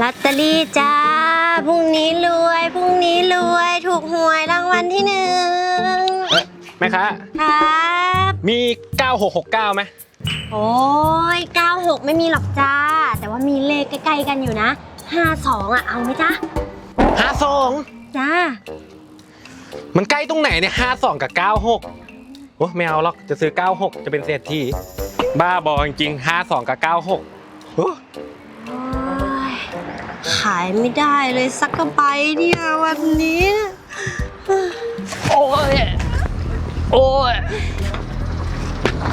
ลอตเตอรี่จ้า พรุ่งนี้รวย พรุ่งนี้รวย ถูกหวยรางวัลที่หนึ่งเอ๊ะแม่ค้าครับ มี 9669ไหมโอ้ย96 ไม่มีหรอกจ้า แต่ว่ามีเลขใกล้ๆกันอยู่นะ 52 อะ เอาไหมจ้า52 จ้า มันใกล้ตรงไหนเนี่ย52 กับ 96 โอ้ไม่เอาหรอก จะซื้อ 96 จะเป็นเศรษฐีบ้าบอจริงๆ52 กับ 96โอ้โอ้ย ขายไม่ได้เลยสักกระใบเนี่ยวันนี้นะโอ้ย โอ้ย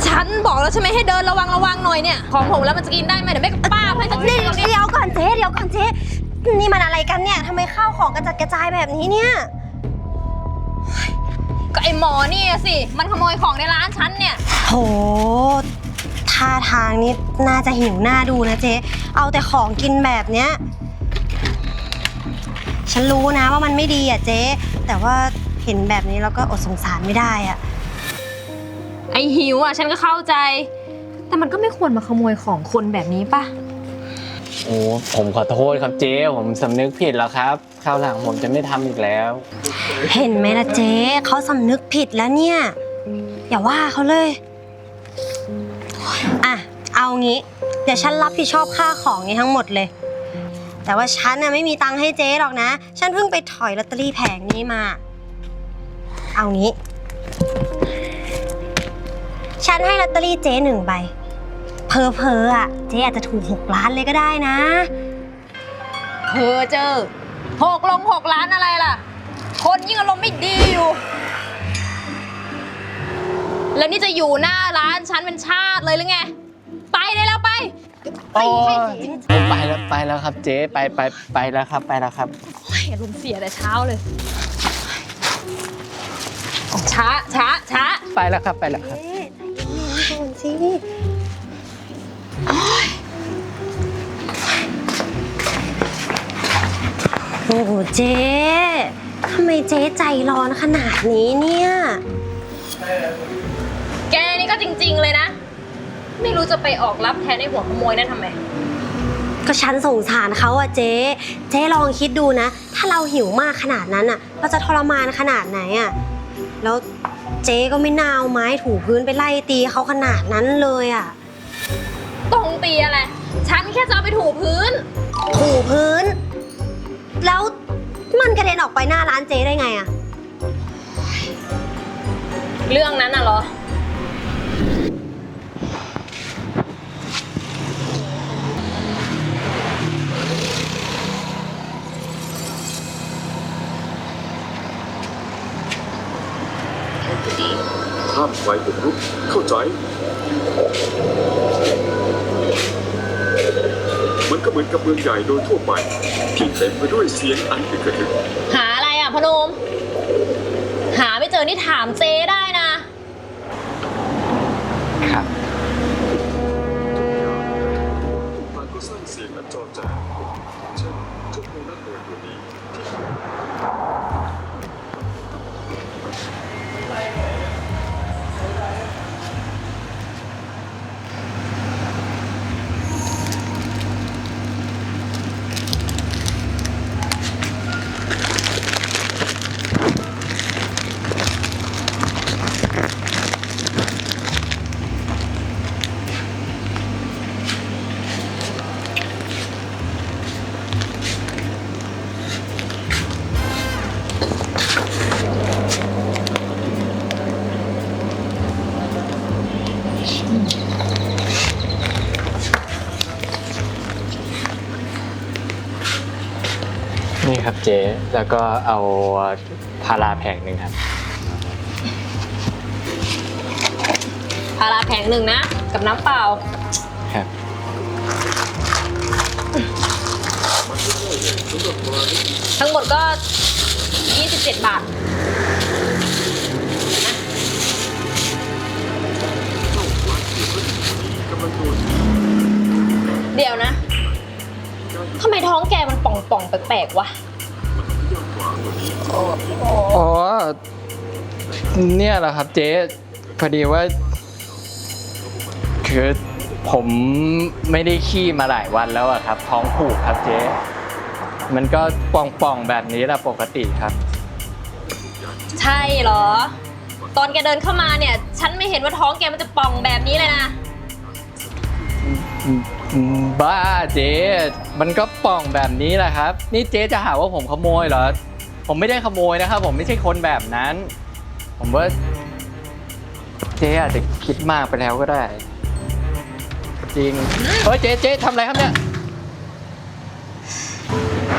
ฉันบอกแล้วใช่ไหมให้เดินระวังระวังหน่อยเนี่ย ของผมแล้วมันจะกินได้ไหมเดี๋ยวแม่กับป้าให้จะนี่กินตรงนี้เดี๋ยวก่อนเจ๊เดี๋ยวก่อนเจ๊นี่มันอะไรกันเนี่ยทำไมข้าวของกระจัดกระจายแบบนี้เนี่ย ก็ไอหมอนี่สิ มันขโมยของในร้านฉันเนี่ย โหท่าทางนี้น่าจะหิวหน้าดูนะเจ๊ เอาแต่ของกินแบบเนี้ย ฉันรู้นะว่ามันไม่ดีอะเจ๊ แต่ว่าเห็นแบบนี้แล้วก็อดสงสารไม่ได้อะ ไอหิวอะ ฉันก็เข้าใจ แต่มันก็ไม่ควรมาขโมยของคนแบบนี้ป่ะ โอ้ผมขอโทษครับเจ๊ผมสำนึกผิดแล้วครับคราวหลังผมจะไม่ทำอีกแล้ว เห็นไหมล่ะเจ๊เขาสำนึกผิดแล้วเนี่ย อย่าว่าเขาเลย อะ เอางี้ เดี๋ยวฉันรับผิดชอบค่าของนี้ทั้งหมดเลย แต่ว่าฉันน่ะไม่มีตังค์ให้เจ๊หรอกนะ ฉันเพิ่งไปถอยลอตเตอรี่แผงนี้มา เอางี้ ฉันให้ลอตเตอรี่เจ๊หนึ่งใบ เพอเพอๆอะ เจ๊อาจจะถูกหกล้านเลยก็ได้นะ เพอเจอหกลงหกล้านอะไรล่ะ คนยิ่งอารมณ์ไม่ดีอยู่ แล้วนี่จะอยู่หน้าร้านฉันเป็นชาติเลยหรือไง ไปได้แล้วไป โอ้ยไปแล้วไปแล้วครับเจ๊ไปไปไปแล้วครับไปแล้วครับโอ้ยอารมณ์เสียแต่เช้าเลย ช้าช้าช้าไปแล้วครับไปแล้วครับเจ๊ใจเย็นๆก่อนสิโอ้โหเจ๊ทำไมเจ๊ใจร้อนขนาดนี้เนี่ย แกนี่ก็จริง ๆ เลยนะ ไม่รู้จะไปออกรับแทนไอ้หัวขโมยนั่นทำไม ก็ฉันสงสารเขาอะเจ๊ เจ๊ลองคิดดูนะ ถ้าเราหิวมากขนาดนั้นอะเราจะทรมานขนาดไหนอะแล้วเจ๊ก็ไม่น่าเอาไม้ถูพื้นไปไล่ตีเขาขนาดนั้นเลยอะตรงตีอะไร ฉันแค่จะเอาไปถูพื้น ถูพื้น แล้วมันกระเด็นออกไปหน้าร้านเจ๊ได้ไงอะเรื่องนั้นน่ะเหรอ ห้ามไฟบุกรุกเข้าใจ มันก็เหมือนกับเมืองใหญ่โดยทั่วไป ที่เต็มไปด้วยเสียงอันเป็นกระทึกหาอะไรอะพนม หาไม่เจอนี่ถามเจได้นะ ครับ นี่ครับเจ๊ แล้วก็เอาพาราแผงหนึ่งครับ พาราแผงหนึ่งนะ กับน้ำเปล่า ครับ ทั้งหมดก็ 27 บาทเดี๋ยวนะ ทำไมท้องแกมันป่องๆแปลกๆวะ อ๋อ เนี่ยแหละครับเจ๊ พอดีว่า คือผมไม่ได้ขี้มาหลายวันแล้วอะครับ ท้องผูกครับเจ๊ มันก็ป่องๆแบบนี้แหละปกติครับ ใช่เหรอ ตอนแกเดินเข้ามาเนี่ย ฉันไม่เห็นว่าท้องแกมันจะป่องแบบนี้เลยนะบ้าเจ๊มันก็ป่องแบบนี้แหละครับ นี่เจ๊จะหาว่าผมขโมยเหรอ ผมไม่ได้ขโมยนะครับ ผมไม่ใช่คนแบบนั้น ผมว่าเจ๊อาจจะคิดมากไปแล้วก็ได้ จริงเฮ้ยเจ๊เจ๊ทำอะไรครับเนี่ย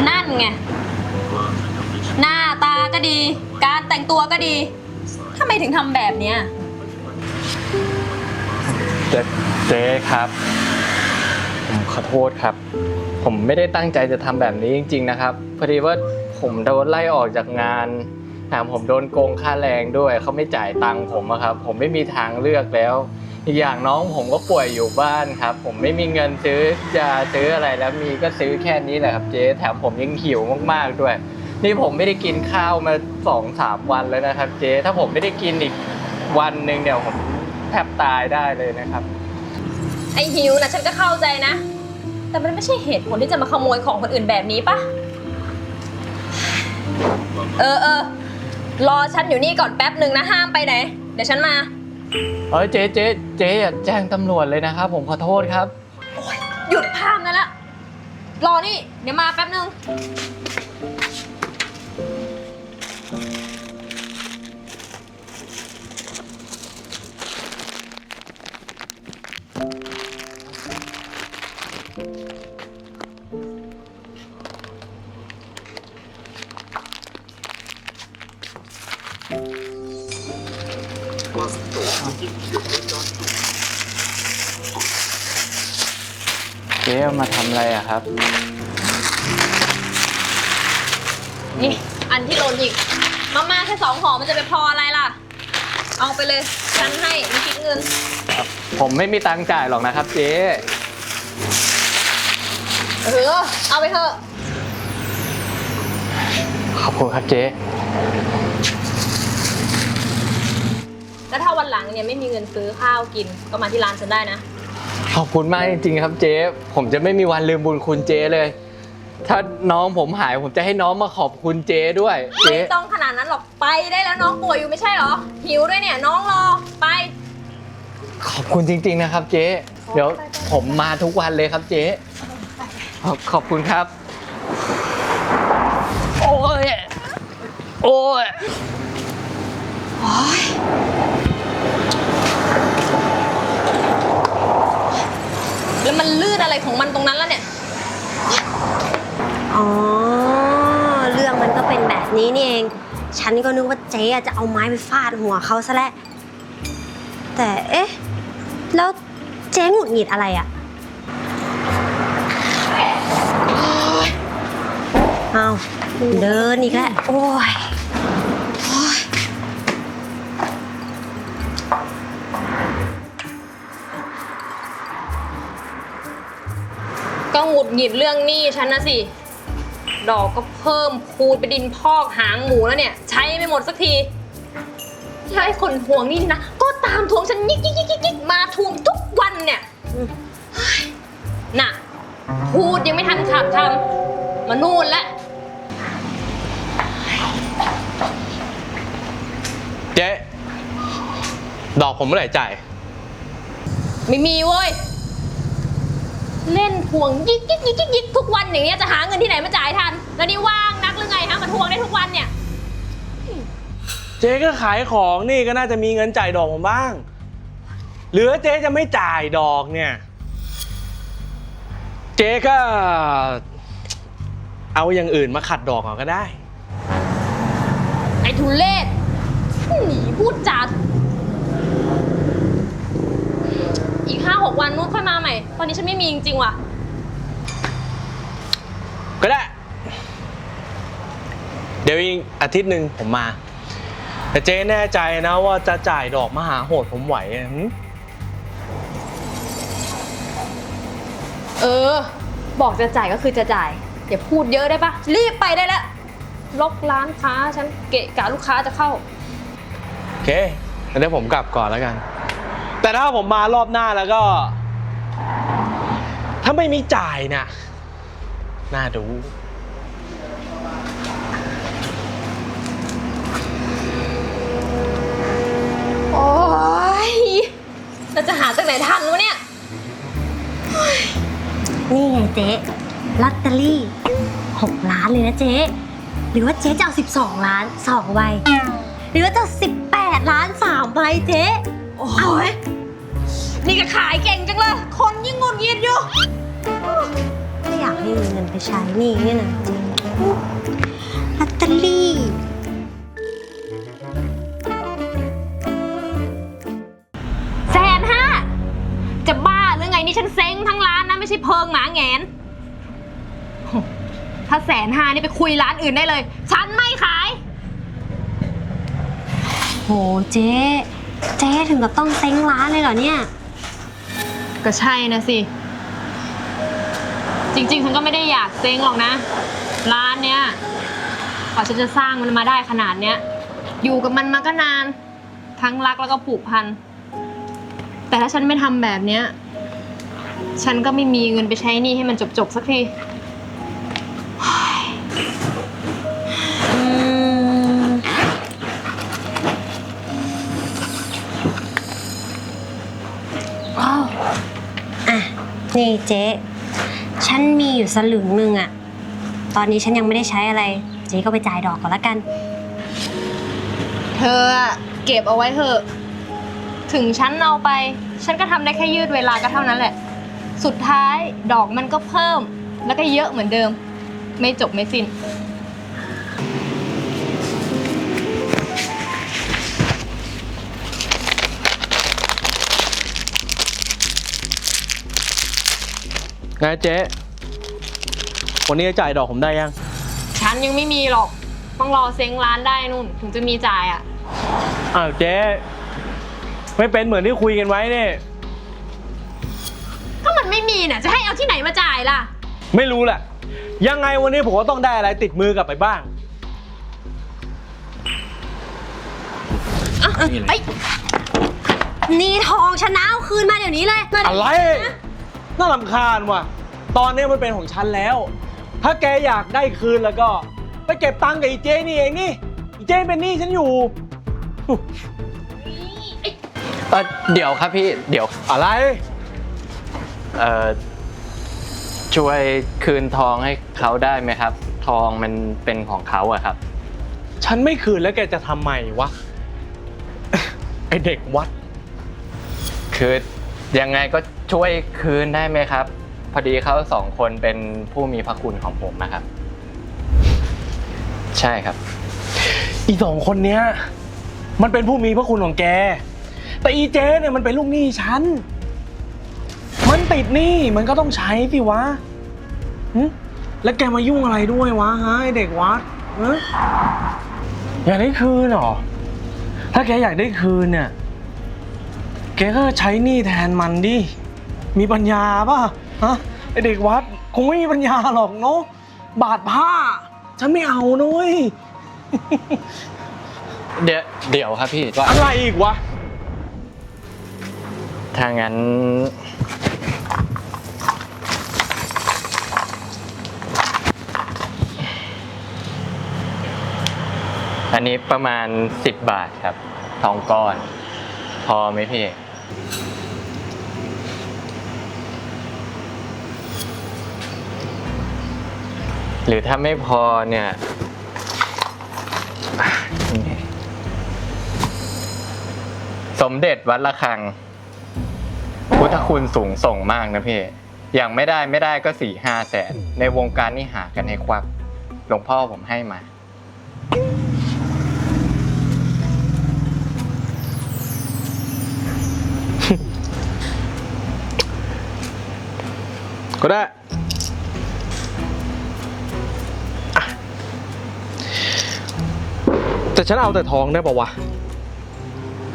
นั่นไง หน้าตาก็ดี การแต่งตัวก็ดีทำไมถึงทำแบบเนี้ยเจ๊เจ๊ครับ ผมขอโทษครับ ผมไม่ได้ตั้งใจจะทำแบบนี้จริง ๆ นะครับ พอดีว่าผมโดนไล่ออกจากงานแถมผมโดนโกงค่าแรงด้วยเขาไม่จ่ายตังค์ผมอะครับ ผมไม่มีทางเลือกแล้ว อีกอย่างน้องผมก็ป่วยอยู่บ้านครับ ผมไม่มีเงินซื้อยาซื้ออะไรแล้วมีก็ซื้อแค่นี้แหละครับเจ๊แถมผมยังหิวมากๆด้วย นี่ผมไม่ได้กินข้าวมาสองสามวันแล้วนะครับ เจ๊ถ้าผมไม่ได้กินอีกวันหนึ่งเดี๋ยวผมแทบตายได้เลยนะครับ ไอหิวนะฉันก็เข้าใจนะ แต่มันไม่ใช่เหตุผลที่จะมาขโมยของคนอื่นแบบนี้ปะเออเออรอฉันอยู่นี่ก่อนแป๊บหนึ่งนะห้ามไปไหน เดี๋ยวฉันมา เอ้ยเจ๊เจ๊เจ๊อย่าแจ้งตำรวจเลยนะครับ ผมขอโทษครับ หยุดพามนั่นละรอนี่ เดี๋ยวมาแป๊บหนึ่ง เจ๊เอามาทำอะไรอะครับ นี่อันที่โดนอีก มาม่าแค่สองห่อมันจะไปพออะไรล่ะ เอาไปเลย ฉันให้ไม่คิดเงิน ผมไม่มีตังค์จ่ายหรอกนะครับเจ๊เออ เอาไปเถอะ ขอบคุณครับเจ๊ แล้วถ้าวันหลังเนี่ยไม่มีเงินซื้อข้าวกินก็มาที่ร้านฉันได้นะ ขอบคุณมากจริงๆครับเจ๊ ผมจะไม่มีวันลืมบุญคุณเจ๊เลย ถ้าน้องผมหายผมจะให้น้องมาขอบคุณเจ๊ด้วย เจ๊ไม่ต้องขนาดนั้นหรอกไปได้แล้วน้องป่วยอยู่ไม่ใช่เหรอ หิวด้วยเนี่ยน้องรอไป ขอบคุณจริง ๆ นะครับเจ๊ เดี๋ยวผมมาทุกวันเลยครับเจ๊ ขอบขอบคุณครับ โอ้ย โอ้ย แล้วมันลื่นอะไรของมันตรงนั้นแล้วเนี่ย อ๋อ เรื่องมันก็เป็นแบบนี้นี่เอง ฉันก็นึกว่าเจ๊อะจะเอาไม้ไปฟาดหัวเขาซะแล้ว แต่เอ๊ะ แล้วเจ๊หงุดหงิดอะไรอะเอาเดินอีกแล้ว โอ้ย ก็หงุดหงิดเรื่องหนี้ฉันนะสิ ดอกก็เพิ่มคูณไปดินพอกหางหมูแล้วเนี่ย ใช้ไม่หมดสักทีแล้วไอ้คนทวงหนี่นะ ก็ตามทวงฉันยิกยิกยิกยิกยิกมาทวงทุกวันเนี่ยเฮ้ยน่ะ พูดยังไม่ทันขาดคำมานู่นแล้ว เจ๊ ดอกผมเมื่อไหร่จ่าย ไม่มีเว้ย เล่นทวงยิกยิกยิกยิกยิกทุกวันอย่างเงี้ยจะหาเงินที่ไหนมาจ่ายทัน แล้วนี่ว่างนักหรือไงฮะมาทวงได้ทุกวันเนี่ย เจ๊ก็ขายของนี่ก็น่าจะมีเงินจ่ายดอกผมบ้าง หรือเจ๊จะไม่จ่ายดอกเนี่ย เจ๊ก็ เอาอย่างอื่นมาขัดดอกเอาก็ได้ ไอ้ทุเลศหนีพูดจาอีก ห้าหกวันนู้นค่อยมาใหม่ ตอนนี้ฉันไม่มีจริงๆว่ะ ก็ได้ เดี๋ยวอีกอาทิตย์หนึ่งผมมา แต่เจ๊แน่ใจนะว่าจะจ่ายดอกมหาโหดผมไหวอะหึเออ บอกจะจ่ายก็คือจะจ่ายอย่าพูดเยอะได้ปะรีบไปได้แล้วล็อกร้านค้าฉันเกะกะลูกค้าจะเข้า โอเคงั้นเดี๋ยวผมกลับก่อนแล้วกัน แต่ถ้าผมมารอบหน้าแล้วก็ ถ้าไม่มีจ่ายน่ะน่าดูโอ้ยเราจะหาจากไหนทันวะเนี่ย นี่ไงเจ๊ลอตเตอรี่ 6 ล้านเลยนะเจ๊หรือว่าเจ๊จะเอา 12 ล้าน 2 ใบ หรือว่าจะ 18 ล้าน 3 ใบเจ๊โอ้ย นี่ก็ขายเก่งจังเลย คนยิ่งงุนงิดอยู่ ไม่อยากให้มีเงินไปใช้หนี่เนี่ยนะเจ๊ลอตเตอรี่แสนห้าจะบ้าหรือไงนี่ฉันเซ้งทั้งร้านนะไม่ใช่เพิงหมาแงน ถ้าแสนห้านี่ไปคุยร้านอื่นได้เลย ฉันไม่ขาย โหเจ๊ เจ๊ถึงกับต้องเซ้งร้านเลยเหรอเนี่ย ก็ใช่นะสิ จริง ๆ ฉันก็ไม่ได้อยากเซ้งหรอกนะ ร้านเนี้ยกว่าฉันจะสร้างมันมาได้ขนาดเนี้ย อยู่กับมันมาก็นาน ทั้งรักแล้วก็ผูกพัน แต่ถ้าฉันไม่ทำแบบเนี้ย ฉันก็ไม่มีเงินไปใช้หนี้ให้มันจบๆสักที นี่เจ๊ ฉันมีอยู่สลึงหนึ่งอะตอนนี้ฉันยังไม่ได้ใช้อะไร เจ๊ก็ไปจ่ายดอกก่อนละกัน เธออะเก็บเอาไว้เถอะ ถึงฉันเอาไป ฉันก็ทำได้แค่ยืดเวลาก็เท่านั้นแหละ สุดท้ายดอกมันก็เพิ่ม แล้วก็เยอะเหมือนเดิม ไม่จบไม่สิ้น ไงเจ๊วันนี้จะจ่ายดอกผมได้ยัง ฉันยังไม่มีหรอก ต้องรอเซ้งร้านได้นู่น ถึงจะมีจ่ายอะ อ้าวเจ๊ไม่เป็นเหมือนที่คุยกันไว้เนี่ยก็มันไม่มีน่ะ จะให้เอาที่ไหนมาจ่ายล่ะ ไม่รู้แหละ ยังไงวันนี้ผมก็ต้องได้อะไรติดมือกลับไปบ้างเอ้ยนี่ทองชนะเอาคืนมาเดี๋ยวนี้เลยมาเดี๋ยวอะไรน่าลำคาญว่ะ ตอนนี้มันเป็นของฉันแล้ว ถ้าแกอยากได้คืนแล้วก็ ไปเก็บตังค์กับอีเจนี่เองนี่ อีเจเป็นหนี้ฉันอยู่ เอ่อเดี๋ยวครับพี่ เดี๋ยว อะไร เอ่อ ช่วยคืนทองให้เขาได้ไหมครับ ทองมันเป็นของเขาอะครับ ฉันไม่คืนแล้วแกจะทำไมวะ ไอเด็กวัด คือยังไงก็ ช่วยคืนได้ไหมครับ พอดีเขาสองคนเป็นผู้มีพระคุณของผมนะครับ ใช่ครับ อีสองคนเนี้ย มันเป็นผู้มีพระคุณของแก แต่อีเจเนี่ยมันเป็นลูกหนี้ฉัน มันติดหนี้มันก็ต้องใช้สิวะหึแล้วแกมายุ่งอะไรด้วยวะฮะไอเด็กวัดฮะอยากได้คืนเหรอ ถ้าแกอยากได้คืนเนี่ย แกก็ใช้หนี้แทนมันดิ มีปัญญาป่ะฮะไอเด็กวัดคงไม่มีปัญญาหรอกเนาะบาดผ้า ฉันไม่เอานุ้ยเดี๋ยวเดี๋ยวครับพี่อะไรอีกวะถ้างั้น อันนี้ประมาณ 10 บาทครับ ทองก้อน พอไหมพี่ หรือถ้าไม่พอเนี่ยสมเด็จวัดระฆัง พุทธคุณสูงส่งมากนะพี่ อย่างไม่ได้ไม่ได้ก็สี่ห้าแสน ในวงการนี่หากันให้ควัก หลวงพ่อผมให้มา ก็ได้ แต่ฉันเอาแต่ทองได้ปะวะ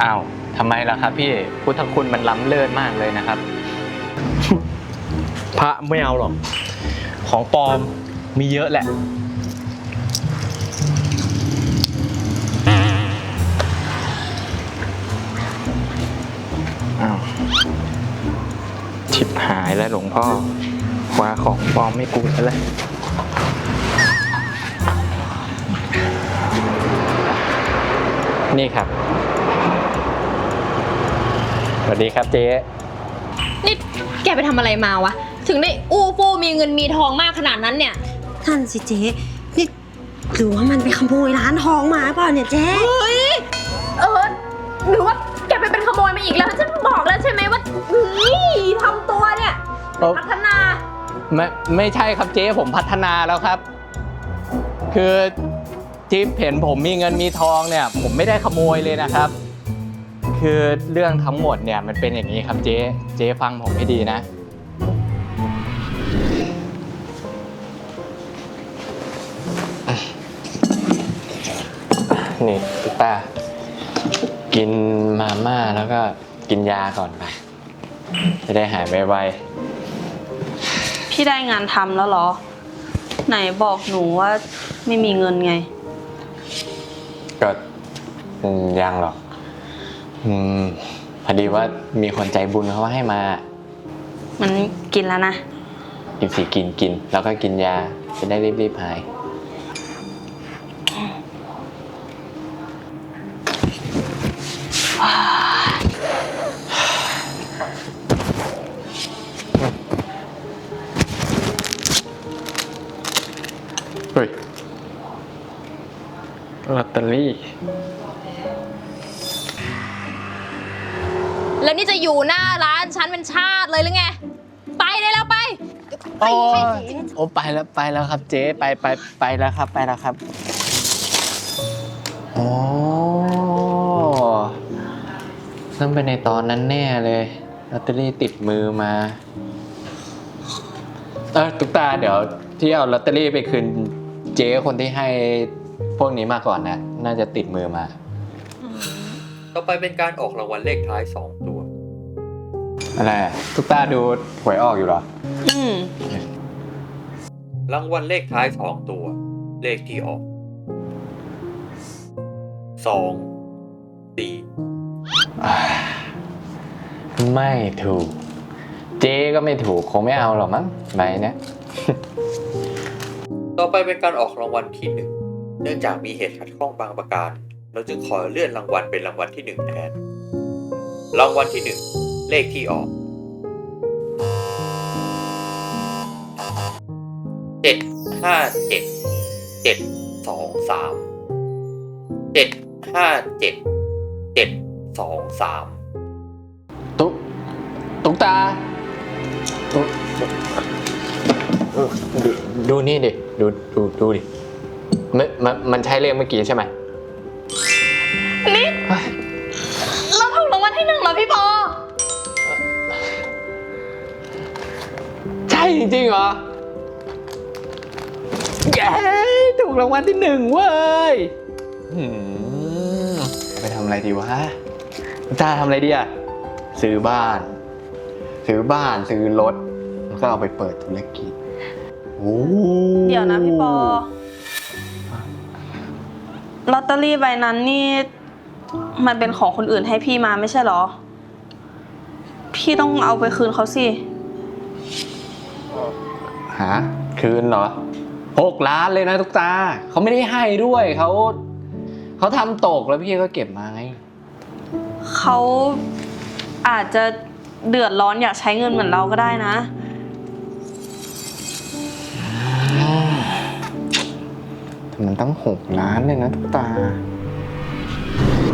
อ้าวทำไมล่ะครับพี่ พุทธคุณมันล้ำเลิศมากเลยนะครับ พระไม่เอาหรอก ของปลอมมีเยอะแหละ อ้าวชิบหายแล้วหลวงพ่ออคว้าของปลอมไม่กูซะแล้ว นี่ครับสวัสดีครับเจ๊นี่แกไปทำอะไรมาวะ ถึงได้อู้ฟู่มีเงินมีทองมากขนาดนั้นเนี่ย ท่านสิเจ๊นี่หรือว่ามันไปขโมยร้านทองมาเปล่าเนี่ยเจ๊ เฮ้ย เออหรือว่าแกไปเป็นขโมยมาอีกแล้วฉันบอกแล้วใช่ไหมว่านี่ทำตัวเนี่ยเอ้าพัฒนา ไม่ไม่ใช่ครับเจ๊ผมพัฒนาแล้วครับ คือ ที่เห็นผมมีเงินมีทองเนี่ย ผมไม่ได้ขโมยเลยนะครับ คือเรื่องทั้งหมดเนี่ยมันเป็นอย่างนี้ครับเจ๊เจ๊ฟังผมให้ดีนะ นี่ตุ๊กตากินมาม่าแล้วก็กินยาก่อนไป จะได้หายไวๆพี่ได้งานทำแล้วเหรอ ไหนบอกหนูว่าไม่มีเงินไง ก็อืมยังหรอกอืมพอดีว่ามีคนใจบุญเขาให้มามันกินแล้วนะ กินสีกินกิน แล้วก็กินยาจะได้รีบๆหาย โอ้โอ้ไปแล้วไปแล้วครับเจ๊ไปไปไปแล้วครับไปแล้วครับโอ้ต้องเป็นในตอนนั้นแน่เลยลอตเตอรี่ติดมือมาเออตุ๊กตาเดี๋ยวที่เอาลอตเตอรี่ไปคืนเจ๊คนที่ให้พวกนี้มาก่อนนะ น่าจะติดมือมา ต่อไปเป็นการออกรางวัลเลขท้าย2ตัว อะไรอะตุ๊กตาดูหวยออกอยู่เหรอ อืม รางวัลเลขท้าย2ตัว เลขที่ออก2 4ไม่ถูก เจ๊ก็ไม่ถูกคงไม่เอาหรอกมั้งใบเนี้ยต่อไปเป็นการออกรางวัลที่1เนื่องจากมีเหตุขัดข้องบางประการ เราจึงขอเลื่อนรางวัลเป็นรางวัลที่1แทนรางวัลที่1เลขที่ออก จ็ดห้าเจ็ดเจ็ดสองสามเจ็ดห้าเจ็ดเจ็ดสองสามตุ๊กตุ๊กตาตุ๊กดูดูนี่ดิดูดูดูดิมันมันมันใช่เลขเมื่อกี้ใช่ไหมนี่เฮ้ยเราถูกรางวัลที่หนึ่งเหรอพี่ปอใช่จริงๆเหรอ เย้ถูกรางวัลที่หนึ่งเว้ยหืมเอาไปทำอะไรดีวะตุ๊กตาทำอะไรดีอะซื้อบ้าน ซื้อบ้านซื้อรถแล้วก็เอาไปเปิดธุรกิจโอ้เดี๋ยวนะพี่ปอลอตเตอรี่ใบนั้นนี่ มันเป็นของคนอื่นให้พี่มาไม่ใช่เหรอ พี่ต้องเอาไปคืนเขาสิ หาคืนเหรอ หกล้านเลยนะทุกตา เขาไม่ได้ให้ด้วยเขาเขาทำตกแล้วพี่ก็เก็บมาไง เขาอาจจะเดือดร้อนอยากใช้เงินเหมือนเราก็ได้นะ แต่มันตั้งหกล้านเลยนะทุกตา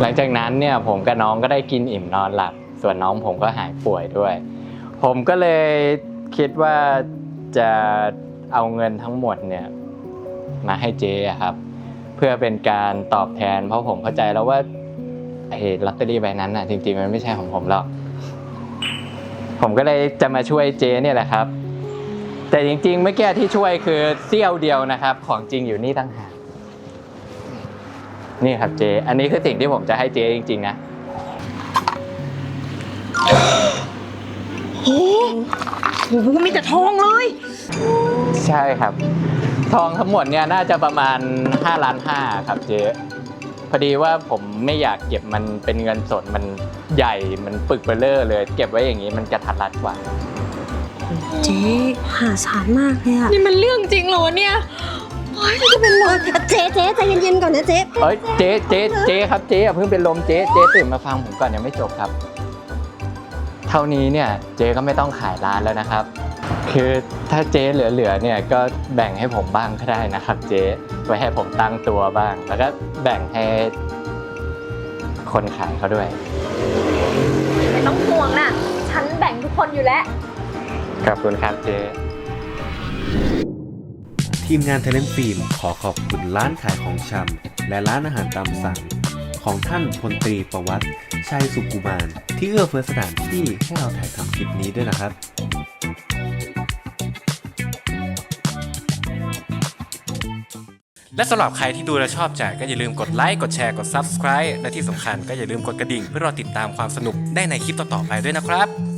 หลังจากนั้นเนี่ยผมกับน้องก็ได้กินอิ่มนอนหลับ ส่วนน้องผมก็หายป่วยด้วย ผมก็เลยคิดว่าจะ เอาเงินทั้งหมดเนี่ยมาให้เจ๊อะครับ เพื่อเป็นการตอบแทน เพราะผมเข้าใจแล้วว่าไอ้ลอตเตอรี่ใบนั้นน่ะจริงๆมันไม่ใช่ของผมหรอก ผมก็เลยจะมาช่วยเจ๊เนี่ยแหละครับ แต่จริงๆเมื่อกี้ที่ช่วยคือเสี้ยวเดียวนะครับ ของจริงอยู่นี่ตั้งหากนี่ครับเจอันนี้คือสิ่งที่ผมจะให้เจจริงๆนะโอ้โหมีแต่ทองเลย ใช่ครับ ทองทั้งหมดเนี่ยน่าจะประมาณ5ล้านห้าครับเจ๊พอดีว่าผมไม่อยากเก็บมันเป็นเงินสดมันใหญ่มันปึกเบลเลอร์เลย เก็บไว้อย่างนี้มันจะทัดรัดกว่าโหเจ๊มหาศาลมากเลยอะนี่มันเรื่องจริงเหรอวะเนี่ยโอ๊ยฉันจะเป็นลมเจ๊เจ๊ใจเย็นๆก่อนนะเจ๊เอ้ยเจ๊เจ๊เจ๊ครับเจ๊อย่าเพิ่งเป็นลมเจ๊เจ๊ตื่นมาฟังผมก่อนยังไม่จบครับ เท่านี้เนี่ยเจ๊ก็ไม่ต้องขายร้านแล้วนะครับ คือถ้าเจ๊เหลือๆเนี่ยก็แบ่งให้ผมบ้างก็ได้นะครับ เจ๊ไว้ให้ผมตั้งตัวบ้าง แล้วก็แบ่งให้คนขายเขาด้วย ไม่ต้องห่วงนะฉันแบ่งทุกคนอยู่แล้ว ขอบคุณครับเจ๊ทีมงานเทเลนฟิล์มขอขอบคุณร้านขายของชำและร้านอาหารตามสั่ง ของท่านพลตรีประวัติชัยสุกุมาร ที่เอื้อเฟื้อสถานที่ให้เราถ่ายทำคลิปนี้ด้วยนะครับ และสำหรับใครที่ดูและชอบใจก็อย่าลืมกดไลค์กดแชร์กด Subscribe และที่สำคัญก็อย่าลืมกดกระดิ่ง เพื่อรอติดตามความสนุกได้ในคลิปต่อๆไปด้วยนะครับ